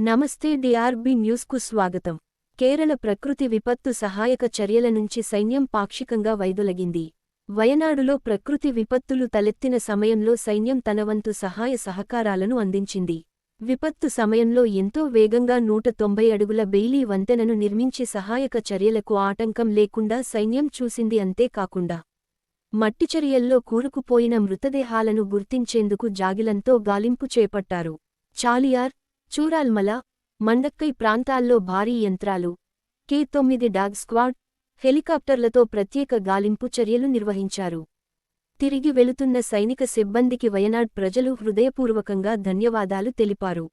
నమస్తే డిఆర్బి న్యూస్కు స్వాగతం. కేరళ ప్రకృతి విపత్తు సహాయక చర్యల నుంచి సైన్యం పాక్షికంగా వైదొలగింది. వయనాడులో ప్రకృతి విపత్తులు తలెత్తిన సమయంలో సైన్యం తనవంతు సహాయ సహకారాలను అందించింది. విపత్తు సమయంలో ఎంతో వేగంగా నూట తొంభై అడుగుల బెయిలీ వంతెనను నిర్మించి సహాయక చర్యలకు ఆటంకం లేకుండా సైన్యం చూసింది అంతేకాకుండా మట్టిచర్యల్లో కూరుకుపోయిన మృతదేహాలను గుర్తించేందుకు జాగిలంతో గాలింపు చేపట్టారు. చాలియార్ చూరాల్మల మండక్కై ప్రాంతాల్లో భారీ యంత్రాలు కే తొమ్మిది డాగ్ స్క్వాడ్ హెలికాప్టర్లతో ప్రత్యేక గాలింపు చర్యలు నిర్వహించారు. తిరిగి వెళుతున్న సైనిక సిబ్బందికి వయనాడ్ ప్రజలు హృదయపూర్వకంగా ధన్యవాదాలు తెలిపారు.